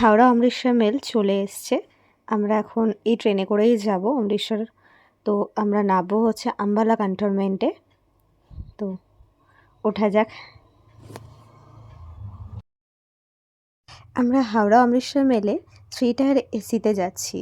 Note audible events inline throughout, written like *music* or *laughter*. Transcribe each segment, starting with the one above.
Howrah Amritsar mail চলে এসছে। আমরা এখন এই ট্রেনে করেই যাব অমৃতসর। তো আমরা নামবো হচ্ছে আম্বালা ক্যান্টনমেন্টে। তো ওঠা যাক। আমরা হাওড়া অমৃতসর মেলে থ্রি টায়ার এসিতে যাচ্ছি।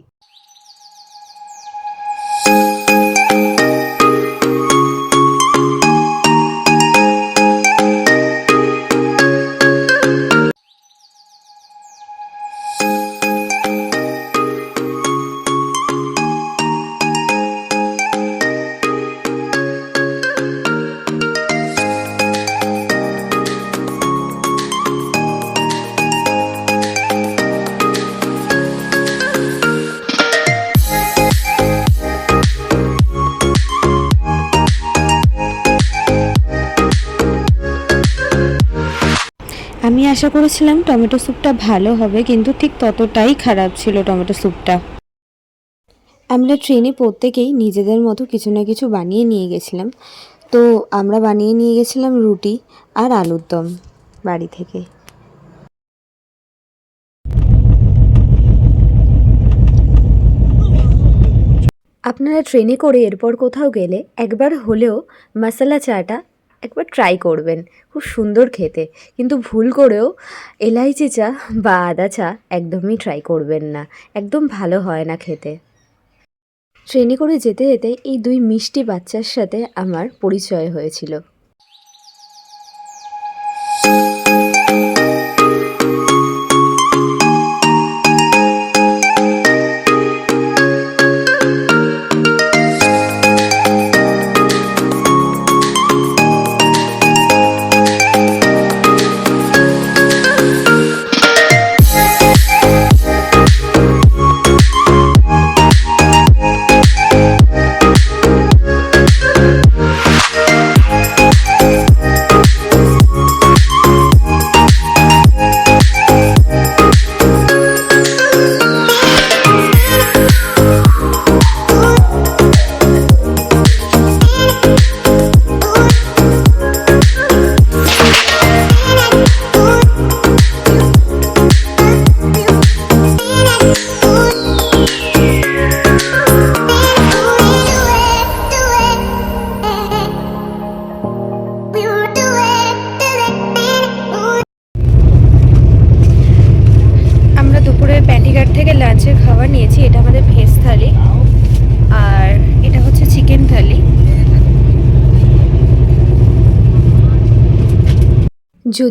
আশা করেছিলাম টমেটো স্যুপটা ভালো হবে, কিন্তু ঠিক ততটাই খারাপ ছিল টমেটো স্যুপটা আমরা ট্রেনে প্রত্যেকেই নিজেদের মতো কিছু না কিছু বানিয়ে নিয়ে গেছিলাম। তো আমরা বানিয়ে নিয়ে গেছিলাম রুটি আর আলুর দম বাড়ি থেকে। আপনারা ট্রেনে করে এরপর কোথাও গেলে একবার হলেও মশলা চাটা একবার ট্রাই করবেন। খুব সুন্দর খেতে। কিন্তু ভুল করেও এলাইচি চা বা আদা চা একদমই ট্রাই করবেন না। একদম ভালো হয় না খেতে। ট্রেনে করে যেতে যেতে এই দুই মিষ্টি বাচ্চার সাথে আমার পরিচয় হয়েছিল।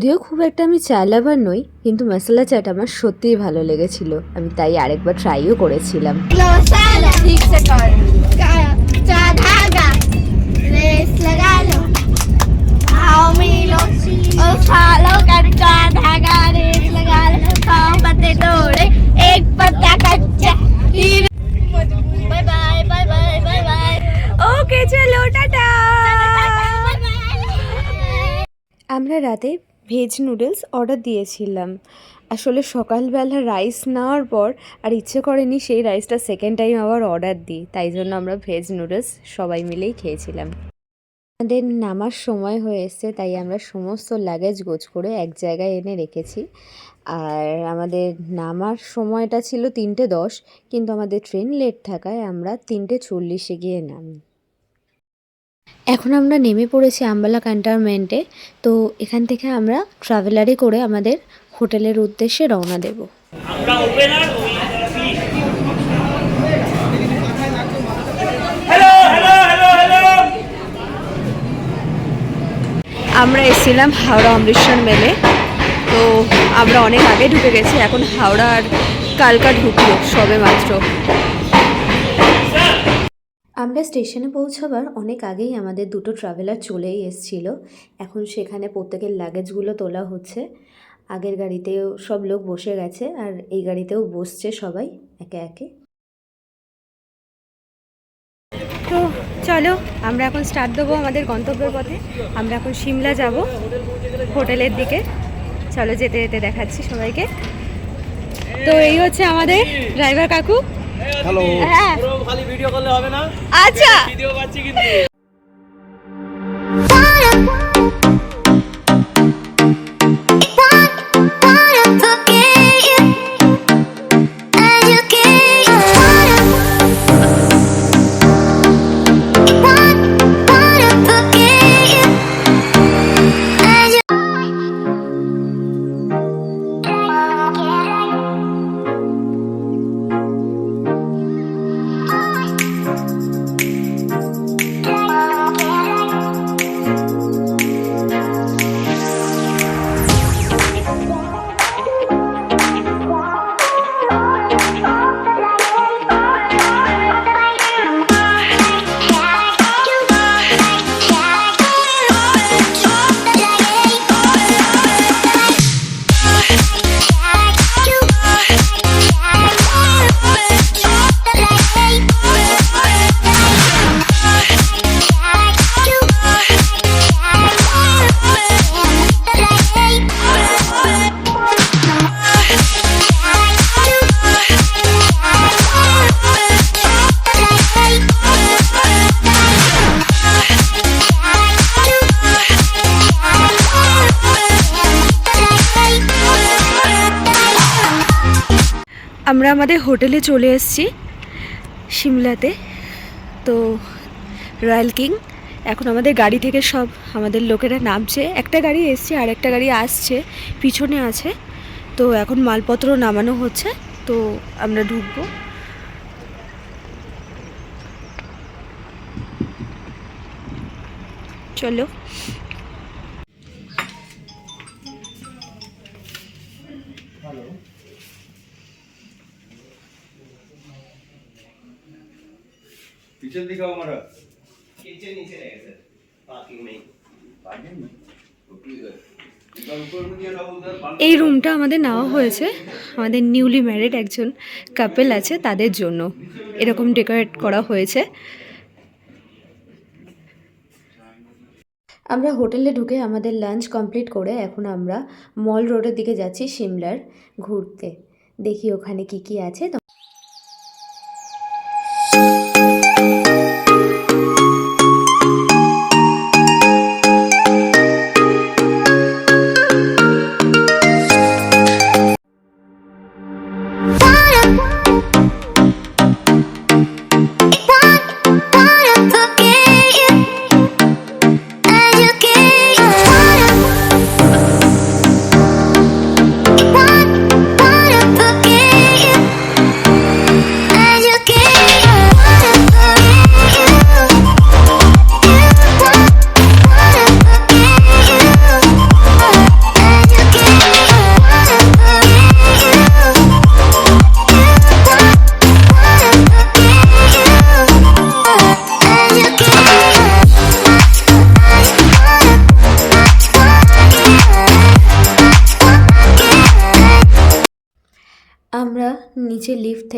যদিও খুব একটা আমি চা লাভার নই কিন্তু মশলা চাটা আমার সত্যিই ভালো লেগেছিল। আমি তাই আরেকবার ট্রাইও করেছিলাম। আমরা রাতে ভেজ নুডলস অর্ডার দিয়েছিলাম। আসলে সকালবেলা রাইস নেওয়ার পর আর ইচ্ছে করেনি সেই রাইসটা সেকেন্ড টাইম আবার অর্ডার দিই, তাই জন্য আমরা ভেজ নুডলস সবাই মিলেই খেয়েছিলাম। আমাদের নামার সময় হয়ে তাই আমরা সমস্ত লাগেজ গোছ করে এক জায়গায় এনে রেখেছি। আর আমাদের নামার সময়টা ছিল তিনটে দশ, কিন্তু আমাদের ট্রেন লেট থাকায় আমরা তিনটে চল্লিশে গিয়ে নামি। এখন আমরা নেমে পড়েছি আম্বালা ক্যান্টনমেন্টে তো এখান থেকে আমরা ট্রাভেলারে করে আমাদের হোটেলের উদ্দেশ্যে রওনা দেব। আমরা ওপেনার আমরা এসেছিলাম হাওড়া অমৃতসর মেলে তো আমরা অনেক আগে ঢুকে গেছি এখন হাওড়া আর কালকা ঢুকলো সবে মাত্র। আমরা স্টেশনে পৌঁছাবার অনেক আগেই আমাদের দুটো ট্রাভেলার চলেই এসেছিল। এখন সেখানে প্রত্যেকের লাগেজগুলো তোলা হচ্ছে। আগের গাড়িতেও সব লোক বসে গেছে আর এই গাড়িতেও বসছে সবাই একে একে। তো চলো, আমরা এখন স্টার্ট দেবো আমাদের গন্তব্যের পথে। আমরা এখন সিমলা যাব হোটেলের দিকে। চলো যেতে যেতে দেখাচ্ছি সবাইকে। তো এই হচ্ছে আমাদের ড্রাইভার কাকু। হ্যালো হ্যাঁ। খালি ভিডিও করলে হবে না। আচ্ছা। ভিডিও পাচ্ছি কিন্তু। আমরা আমাদের হোটেলে চলে এসেছি সিমলাতে। তো রয়্যাল কিং, এখন আমাদের গাড়ি থেকে সব আমাদের লোকেরা নামছে। একটা গাড়ি এসছে আর একটা গাড়ি আসছে, পিছনে আছে। তো এখন মালপত্র নামানো হচ্ছে, তো আমরা ঢুকবো। চলো। কিচেন দিকে আমরা। কিচেন নিচে রয়ে গেছে পার্কিং নেই। পার্কিং নেই? এই রুমটা আমাদের নেওয়া হয়েছে। আমাদের নিউলি ম্যারিড একজন কাপেল আছে তাদের জন্য। এরকম ডেকোরেট করা হয়েছে। আমরা হোটেলে ঢুকে আমাদের লাঞ্চ কমপ্লিট করে এখন আমরা মল রোডের দিকে যাচ্ছি সিমলার ঘুরতে। দেখি ওখানে কি কি আছে।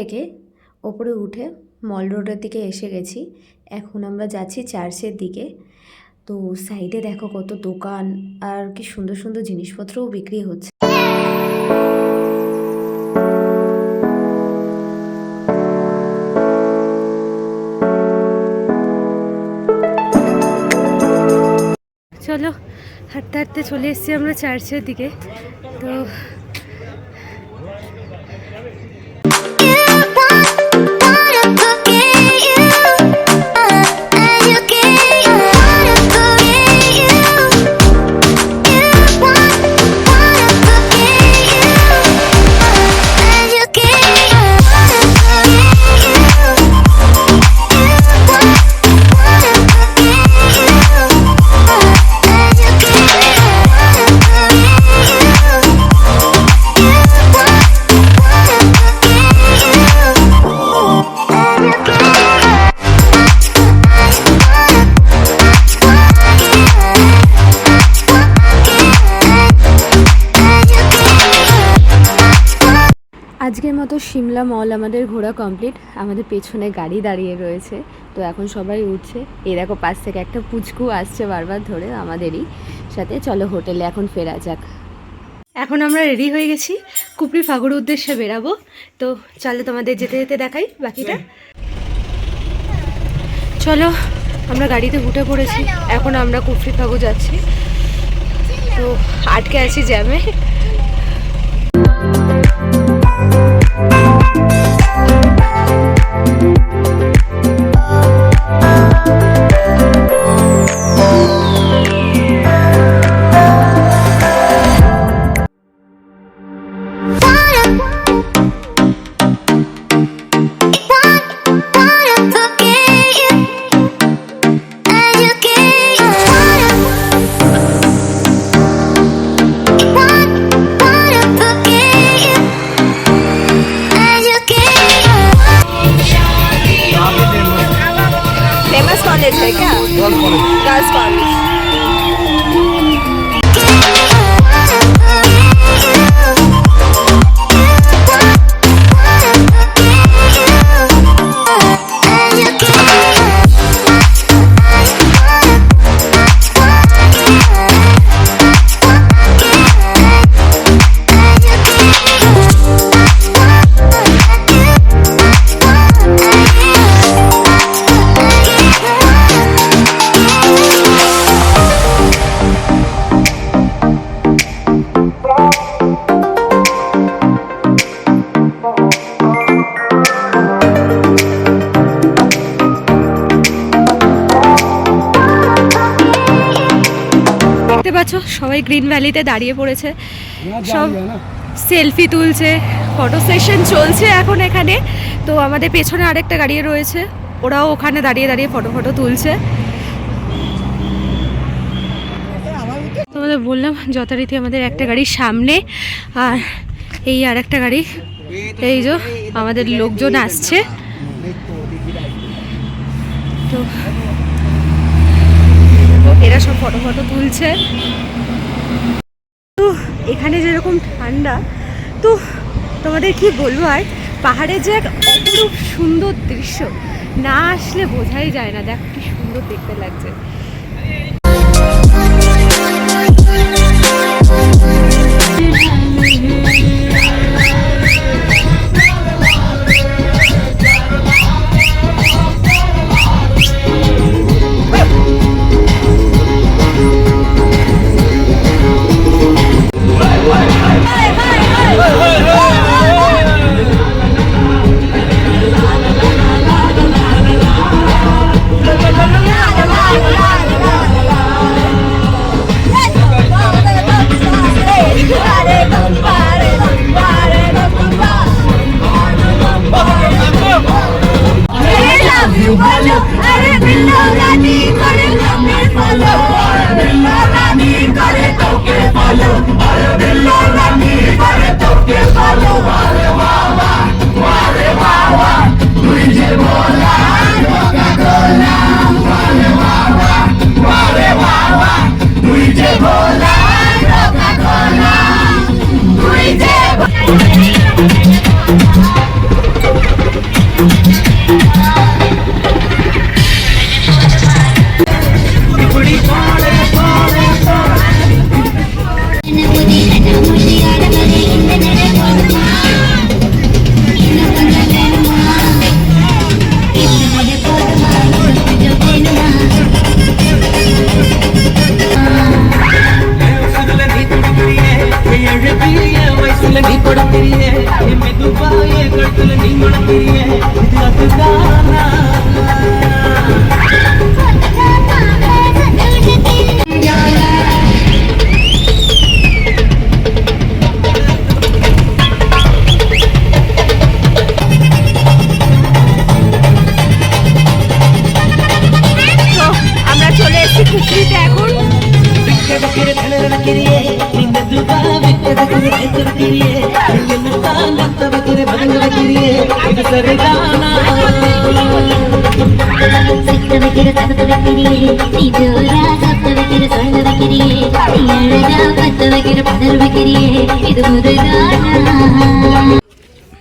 থেকে ওপরে উঠে মল রোডের দিকে এসে গেছি। এখন আমরা যাচ্ছি চার্চের দিকে। তো সাইডে দেখো কত দোকান আর কি সুন্দর সুন্দর জিনিসপত্রও বিক্রি হচ্ছে। চলো হাঁটতে হাঁটতে চলে এসেছি আমরা চার্চের দিকে। তো মতো সিমলা মল আমাদের ঘোরা কমপ্লিট। আমাদের পেছনে গাড়ি দাঁড়িয়ে রয়েছে। তো এখন সবাই উঠছে। এই দেখো, পাশ থেকে একটা পুচকু আসছে বারবার ধরে আমাদেরই সাথে। চলো হোটেলে এখন ফেরা যাক। এখন আমরা রেডি হয়ে গেছি। কুপড়ি ফাগুর উদ্দেশ্যে বেরাবো। তো চলো তোমাদের যেতে যেতে দেখাই বাকিটা। চলো, আমরা গাড়িতে উঠে পড়েছি। এখন আমরা কুফরি ফাগু যাচ্ছি। তো আটকে আছি জ্যামে। সবাই গ্রিন ভ্যালিতে দাঁড়িয়ে পড়েছে। সব সেলফি তুলছে ফটো সেশন চলছে এখন এখানে। তো আমাদের পেছনে আরেকটা গাড়ি রয়েছে ওরাও ওখানে দাঁড়িয়ে দাঁড়িয়ে ফটো ফটো তুলছে। তোমাদের বললাম যথারীতি আমাদের একটা গাড়ির সামনে আর এই আর একটা গাড়ি। এই যে আমাদের লোকজন আসছে। তো এরা সব ফটো ফটো তুলছে। এখানে যেরকম ঠান্ডা, তো তোমাদের কি বলব আর? পাহাড়ে যে এক অপরূপ সুন্দর দৃশ্য, না আসলে বোঝাই যায় না। দেখো কি সুন্দর দেখতে লাগছে। আরে மனத்திரியே இது அதுதான்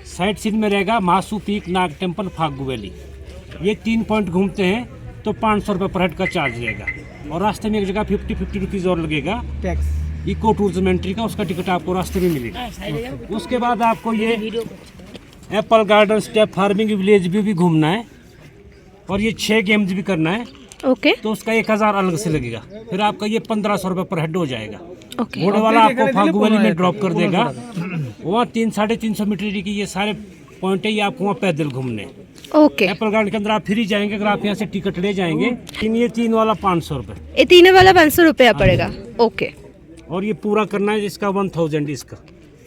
साइड सीन में रहेगा Masu peak Nag temple Fagu valley. ये तीन पॉइंट घूमते हैं तो पाँच सौ रुपये पर हेड का चार्ज रहेगा। और रास्ते में एक जगह फिफ्टी फिफ्टी रुपीज़ और लगेगा। टैक्स इको टूरिज़्म एंट्री का उसका टिकट आपको रास्ते में मिलेगा। उसके बाद आपको ये apple garden step farming village भी, भी घूमना है। और ये छः गेम्स भी करना है। ओके। तो उसका एक हज़ार अलग से लगेगा। फिर आपका ये पंद्रह सौ रुपये पर हेड हो जाएगा। ओके। घोड़े वाला आपको फागू वैली में ड्रॉप कर देगा। वहाँ तीन साढ़े तीन सौ मीटर की ये सारे पॉइंट है ये आपको वहाँ पैदल घूमने। हैं। ओके। एप्पल गार्डन के अंदर आप फ्री जाएँगे अगर आप यहाँ से टिकट ले जाएँगे। तीन ये तीन वाला पाँच सौ रुपये ये तीन वाला पाँच सौ रुपया पड़ेगा। ओके। और ये पूरा करना है इसका वन थाउज़ेंड इसका।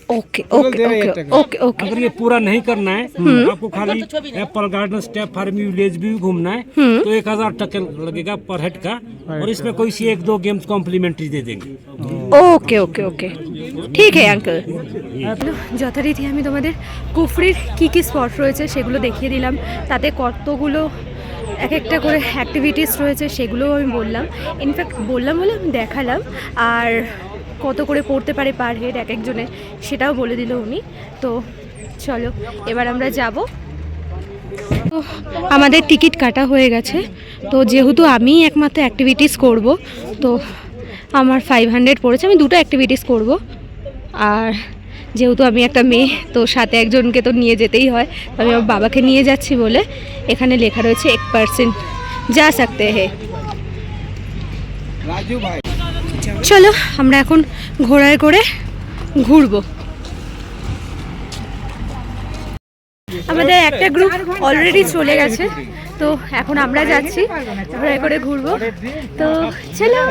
okay okay okay okay okay अगर ये पूरा नहीं करना है तो आपको खाली apple garden step farming village भी घूमना है तो एक हजार टका लगेगा पर हेड का और इसमें कोई सी एक दो गेम्स कॉम्प्लीमेंट्री दे देंगे ওকে ওকে ওকে ঠিক আছে আঙ্কেল যথারীতি আমি তোমাদের কুফরির কী কী স্পট রয়েছে সেগুলো দেখিয়ে দিলাম তাতে কতগুলো এক একটা করে অ্যাক্টিভিটিস রয়েছে সেগুলোও আমি বললাম ইনফ্যাক্ট বললাম বলে আমি দেখালাম আর কত করে পড়তে পারে পার হেড এক একজনে সেটাও বলে দিল উনি। তো চলো, এবার আমরা যাব। আমাদের টিকিট কাটা হয়ে গেছে। তো যেহেতু আমি একমাত্র অ্যাক্টিভিটিস করব, তো আমার ফাইভ হান্ড্রেড পড়েছে, আমি দুটো অ্যাক্টিভিটিস করব। আর যেহেতু আমি একটা মেয়ে, তো সাথে একজনকে তো নিয়ে যেতেই হয় আমি আমার বাবাকে নিয়ে যাচ্ছি বলে এখানে লেখা রয়েছে এক পার্সেন্ট যা সকতে হে। চলো, আমরা এখন ঘোড়ায় করে ঘুরবো। আমাদের একটা গ্রুপ অলরেডি চলে গেছে, তো এখন আমরা যাচ্ছি ঘোড়ায় করে ঘুরবো। তো চলো।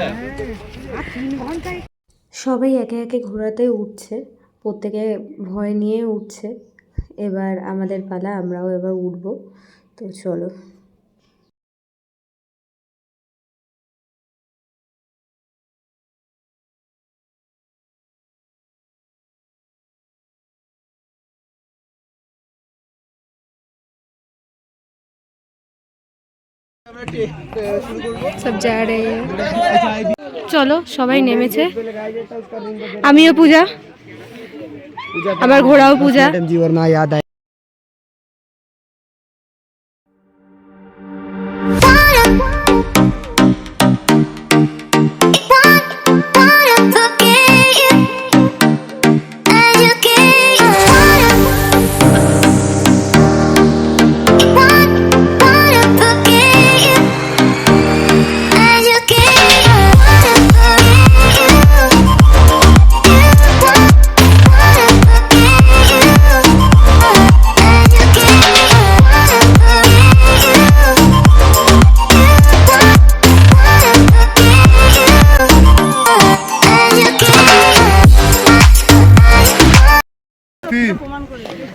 সবাই একে একে ঘোড়াতে উঠছে, প্রত্যেকে ভয় নিয়ে উঠছে। এবার আমাদের পালা, আমরাও এবার উঠবো। তো চলো। সব যা রে। চলো সবাই নেমেছে। আমিও পূজা। আমার ঘোড়াও পূজা।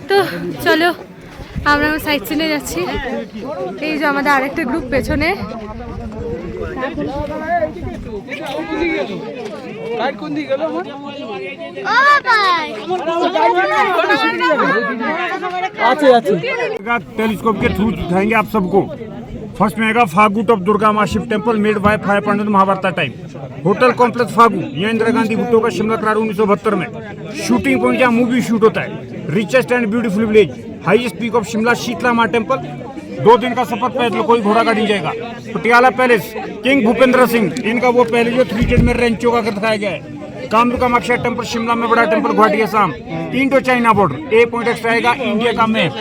তো চলো আমরা সাইড সিনে যাচ্ছি এই যে আমাদের আরেকটা গ্রুপ পেছনে टेलीस्कोप के थ्रू दिखाएंगे आप सबको फ़र्स्ट में आएगा फागू, टॉप दुर्गा माँ Shiv temple made by five Pandit Mahabharata time hotel complex Fagu यह इंदिरा गांधी भुट्टो का शिमला करार उन्नीस सौ बहत्तर में. शूटिंग पॉइंट जहाँ मूवी शूट होता है. Richest and beautiful village highest peak of Shimla Sheetla माँ टेंपल दो दिन का सफ़र पैदल कोई घोड़ा गाड़ी जाएगा. पटियाला पैलेस किंग भूपेंद्र सिंह इनका वो पहले जो थ्री जेड में रेंचो का दिखाया गया है. कामरूका अक्षर टेंपल शिमला में बड़ा टेंपल गुवाहाटी के साम। Indo China border A point extra आएगा इंडिया का मैप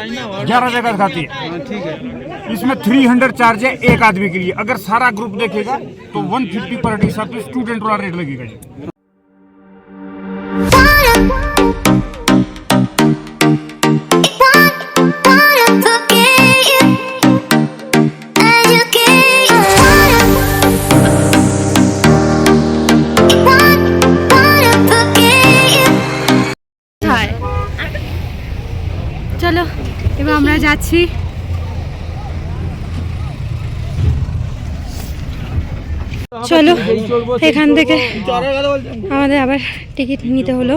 ग्यारह जगह दिखाती है। इसमें 300 चार्ज है एक आदमी के लिए। अगर सारा ग्रुप देखेगा तो 150 पर डे हिसाब से स्टूडेंट वाला रेट लगेगा যাচ্ছি চলো এখান থেকে আমাদের আবার টিকিট নিতে হলো।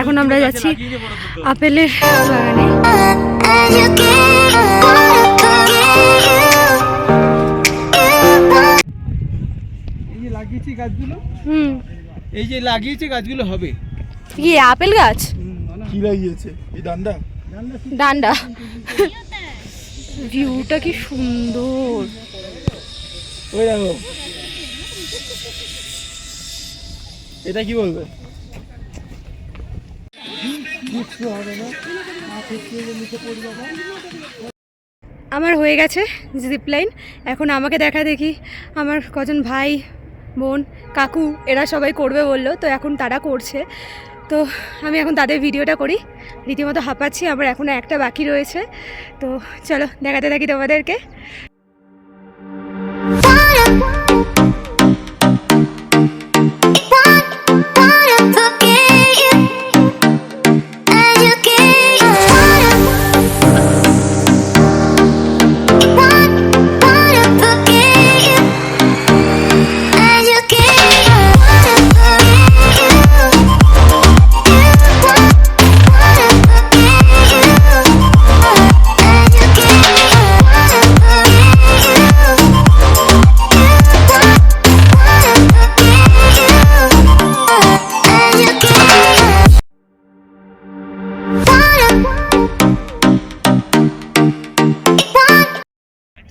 এখন আমরা যাচ্ছি আপেলের বাগানে। এই যে লাগিয়েছি গাছগুলো? হুম। এই যে লাগিয়েছে গাছগুলো হবে। কি আপেল গাছ? কি লাগিয়েছে? এই দান্ডা ডান্ডা। ভিউটা কি সুন্দর। ওই দেখো। এটা কি বলবে? আমার হয়ে গেছে জিপ লাইন এখন আমাকে দেখা দেখি। আমার কজন ভাই বোন কাকু এরা সবাই করবে বলল তো এখন তারা করছে। তো আমি এখন তাদের ভিডিওটা করি। রীতিমতো হাঁপাচ্ছি আমার এখনও একটা বাকি রয়েছে। তো চলো, দেখাতে থাকি তোমাদেরকে।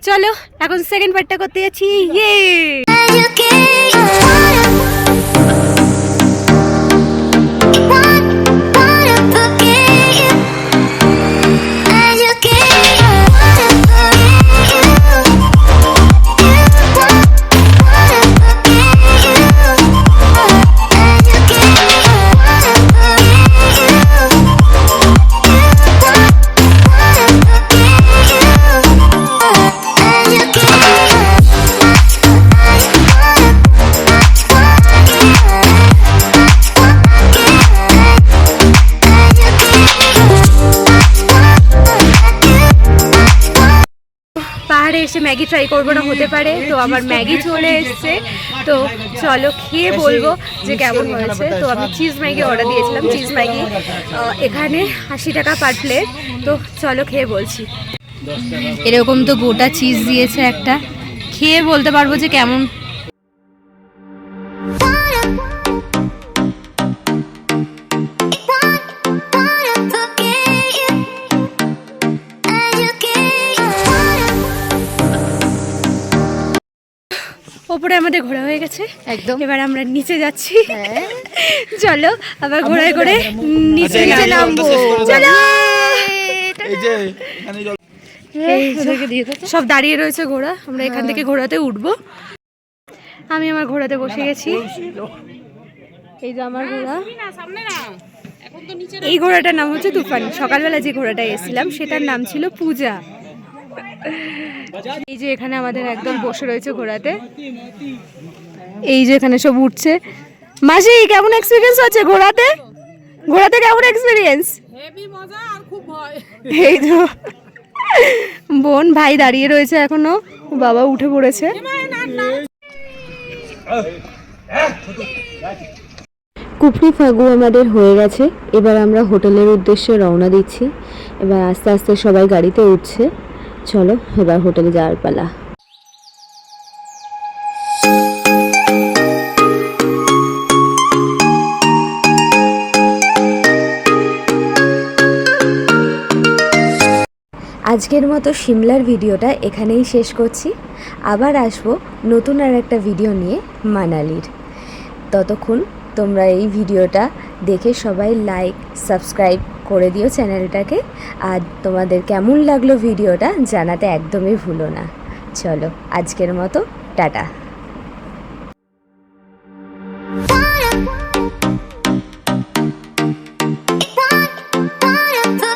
চলো এখন সেকেন্ড পার্টটা করতে যাচ্ছি। ইয়ে এসে ম্যাগি ট্রাই করব না হতে পারে। তো আমার ম্যাগি চলে এসছে। তো চলো খেয়ে বলব যে কেমন হয়েছে। তো আমি চিজ ম্যাগি অর্ডার দিয়েছিলাম চিজ ম্যাগি এখানে আশি টাকা পার প্লেট তো চলো খেয়ে বলছি। এরকম তো গোটা চিজ দিয়েছে একটা। খেয়ে বলতে পারব যে কেমন আমাদের ঘোরা হয়ে গেছে। একদম। এবার আমরা নিচে যাচ্ছি। *laughs* চলো আবার ঘোরায় করে নিচে নিচে নামবো চলো! এই যে এখানে জল এই যে, সব দাঁড়িয়ে রয়েছে ঘোড়া। আমরা এখান থেকে ঘোড়াতে উঠবো। আমি আমার ঘোড়াতে বসে গেছি। এই যে আমার ঘোড়া। এই ঘোড়াটার নাম হচ্ছে তুফান। সকালবেলা যে ঘোড়াটা এসেছিলাম সেটার নাম ছিল পূজা। এই যে এখানে আমাদের একদম বসে রয়েছে ঘোড়াতে এই যে এখানে সব উঠছে। মাসি কেমন এক্সপিরিয়েন্স হচ্ছে ঘোড়াতে ঘোড়াতে কেমন এক্সপিরিয়েন্স এই তো। বোন ভাই দাঁড়িয়ে রয়েছে এখনও। বাবা উঠে পড়েছে। কুপড়ি ফাগু আমাদের হয়ে গেছে। এবার আমরা হোটেলের উদ্দেশ্যে রওনা দিচ্ছি। এবার আস্তে আস্তে সবাই গাড়িতে উঠছে। চলো, এবার হোটেলে যাওয়ার পালা। আজকের মতো সিমলার ভিডিওটা এখানেই শেষ করছি। আবার আসব নতুন আর একটা ভিডিও নিয়ে মানালির। ততক্ষণ তোমরা এই ভিডিওটা দেখে সবাই লাইক সাবস্ক্রাইব করে দিও চ্যানেলটাকে। আর তোমাদের কেমন লাগল ভিডিওটা জানাতে একদমই ভুলো না। চলো, আজকের মতো, টাটা।